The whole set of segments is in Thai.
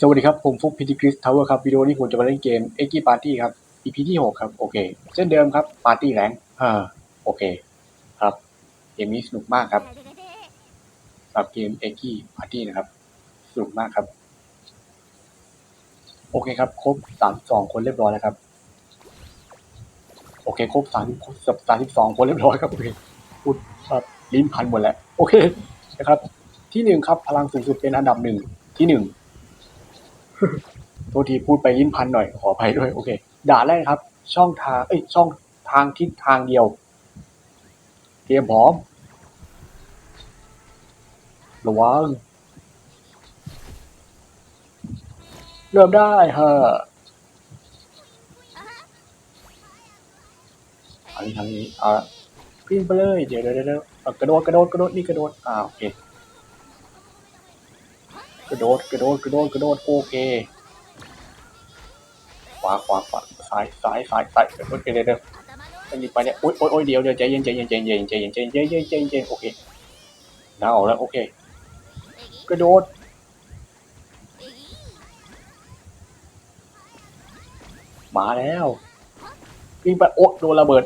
สวัสดีครับ ผมฟุกพิธีคริสทาวเวอร์ครับ วิดีโอนี้ผมจะมาเล่นเกม e g กี้ปาร์ตี้ครับ EP ที่ 6 ครับ โอเค เช่นเดิมครับ ปาร์ตี้แรงฮ่าโอเค ครับ เกมนี้สนุกมากครับสำหรับเกม e g กี้ปาร์ตี้นะครับ สนุกมากครับ โอเคครับ ครบ32คนเรียบร้อยแล้วครับ โอเค ครบ3ครบ32คนเรียบร้อยครับ โอเคพูดครับลิ้นพันหมดแล้ว โอเค นะครับ ที่หนึ่งครับ พลังสูงสุดเป็นอันดับหนึ่งที่หนึ่ง โทษทีพูดไปลิ้นพันหน่อยขออภัยด้วยโอเค ด่าแรกครับ ช่องทางเอ้ยช่องทางทิศทางเดียว เตรียมพร้อมระวังเริ่มได้ฮะอันนี้ทางนี้อะขึ้นไปเลย เดี๋ยวเดี๋ยวเดี๋ยวกระโดดกระโดดกระโดดนี่กระโดดอ่าโอเค กระโดดกระโดดกระโดดกระโดดโอเคขวาขวาขวาซ้ายซ้ายซ้ายซ้ายโอเคเลยเดี๋ยวไปเนี่ยโอ๊ยโอ๊ยเดี๋ยวเดี๋ยวใจเย็นใจเย็นใจเย็นใจเย็นใจเย็นใจเย็นใจเย็นโอเคน่าออกแล้วโอเคกระโดดมาแล้ววิ่งไปโอ๊ะโดนระเบิด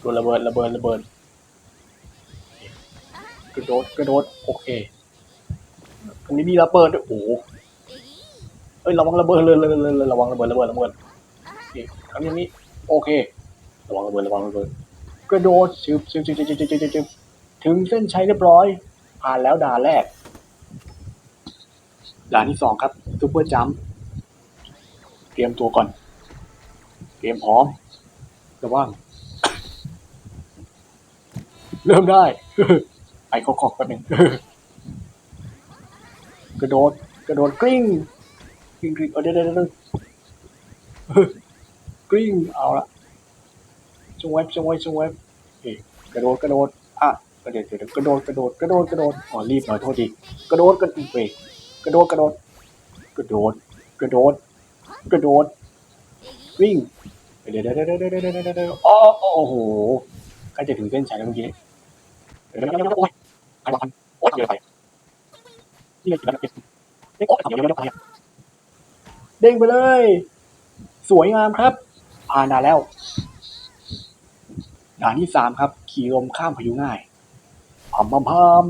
โดนระเบิดระเบิดระเบิดกระโดดกระโดดโอเค ตรงนี้มีระเบิดด้วโอ้โเอ้ยระวังระเบิดเลยเลยระวังระเบิดระเบิดระเบิดโอครั้ย่างนี้โอเค ระวังระเบิดระวังระเบิดกระโดดซึบซึบซึบซึบซึบซึบถึงเส้นชัยเรียบร้อย ผ่านแล้วด่านแรก ด่านที่สองครับซุปเปอร์จัมเตรียมตัวก่อน เตรียมพร้อมระวังเริ่มได้ ไปคอกๆแป๊บนึง กระโดด กระโดดกลิ้งกลิ้งกลิ้งเออเดี๋ยวเดกลิ้งเอาละชงเว็บจงเว็บจงเว็บเอ๊กระโดดกระโดดอะกระเดี๋ยวเดี๋ยวกระโดดกระโดดกระโดดกระโดดอ๋อรีบหน่อยโทษทีกระโดดกระโดดกระโดดกระโดดกระโดดกระโดดกระโดดวิ่งเดี๋ยวเดี๋ยวเดี๋ยวเดี๋ยวเดี๋ยวอ๋อโอ้โหใกล้จะถึงเส้นชัยแล้วเมื่อกี้เดี๋ยวเดี๋ยวเดี๋ยวโอ๊ยไปโอ๊ยเดี๋ยวไป นี่ไงกี่แล้วเนี่ยเอ๊ะโอ๊ยเดี๋ยวเดี๋ยวเดี๋ยวไปอะเด้งไปเลย สวยงามครับผ่านด่านแล้วด่านที่สามครับ ขี่ลมข้ามพายุง่ายพามพามพม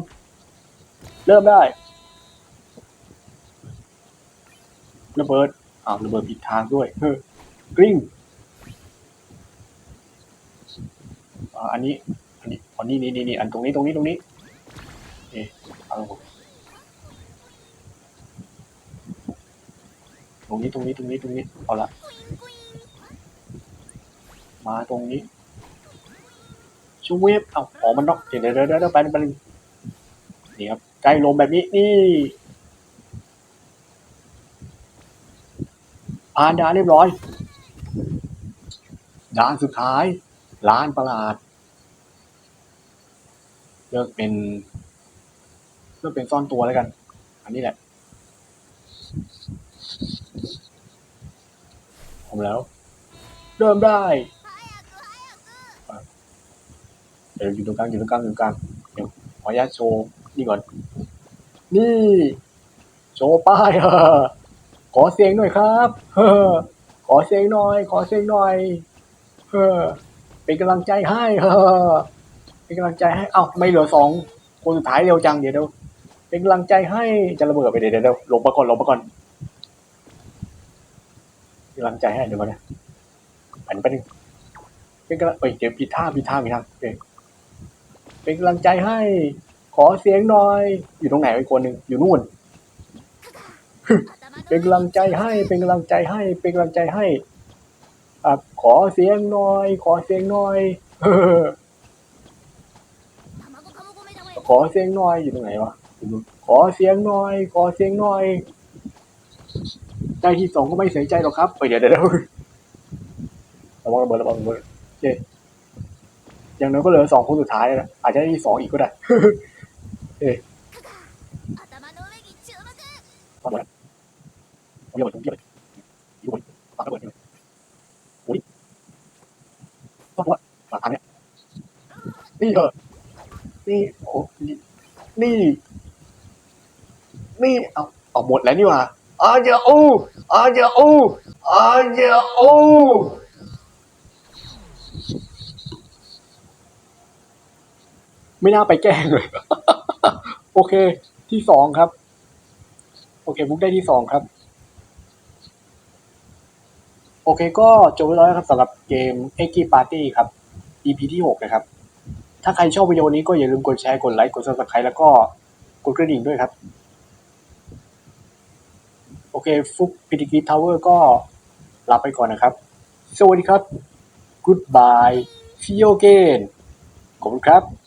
เริ่มได้ระเบิดอ้าวระเบิดผิดทางด้วยเฮ้อกริ้งอ่าอันนี้ อันนี้อันนี้นี่นี่นี่อันตรงนี้ตรงนี้ตรงนี้เอ๊ะเอาลง รงนี้ตรงนี้ตรงนี้ตรงนี้เอาละมาตรงนี้ชูเวฟเอาอ๋อมันนอกเดี๋ยวเดี๋ยวเดี๋ยวเดี๋ยวไปไปนี่ครับใกล้ลมแบบนี้นี่ผ่านด่านเรียบร้อยด่านสุดท้ายร้านประหลาด เลือกเป็น เลือกเป็นซ่อนตัวแล้วกัน อันนี้แหละ ผมแล้ว เริ่มได้เดี๋ยวอยู่ตรงกลางอยู่ตรงกลางอยู่ตรงกลางเดี๋ยวขออนุญาตโชว์นี่ก่อน นี่โชว์ป้ายอขอเสียงหน่อยครับขอเสียงหน่อย ขอเสียงหน่อยเป็นกำลังใจให้เป็นกำลังใจให้เอ้าไม่เหลือสองคนสุดท้ายเร็วจังเดี๋ยวเดี๋ยวเป็นกำลังใจให้จะระเบิดไปเดี๋ยวเดี๋ยวลงมาก่อนลงมาก่อน กำลังใจให้เดี๋ยวก่อนนะอันไปหนึ่งเป็นกำลังเอ้ยเดี๋ยวผิดท่าผิดท่าผิดท่าโอเคเป็นกำลังใจให้ ขอเสียงหน่อย อยู่ตรงไหนอีกคนหนึ่งอยู่นู่น เป็นกำลังใจให้ เป็นกำลังใจให้ เป็นกำลังใจให้อะขอเสียงหน่อย ขอเสียงหน่อยเออขอเสียงหน่อยอยู่ตรงไหนวะอยู่ตรงขอเสียงหน่อยขอเสียงหน่อย ได้ที่สองก็ไม่เสียใจหรอกครับเอ้ยเดี๋ยวเดี๋ยวเดี๋ยวระวังระเบิดระวังระเบิดโอเคอย่างน้อยก็เหลือสองคนสุดท้ายแล้วนะอาจจะได้ที่สองอีกก็ได้ระเบิดผมระเบิดผมระเบิดอยู่บนปากระเบิดเลยโอ้ยต้องว่าปากทางเนี้ยนี่เออนี่โอ้นี่นี่นี่เอาเอาหมดแล้วนี่ว่า อาจะอู้อาจะอู้อาจะอู้ไม่น่าไปแกล้งเลย โอเค ที่สองครับ โอเคบุ๊กได้ที่สองครับ โอเค ก็จบไปแล้วครับสำหรับเกม e g g y Party ครับ EP ที่หกนะครับ ถ้าใครชอบวิดีโอนี้ก็อย่าลืมกดแชร์ กดไลค์ กด subscribe แล้วก็กดกระดิ่งด้วยครับ เคฟุกพิติกีทาวเวอร์ก็ลาไปก่อนนะครับ สวัสดีครับ goodbye see you again ขอบคุณครับ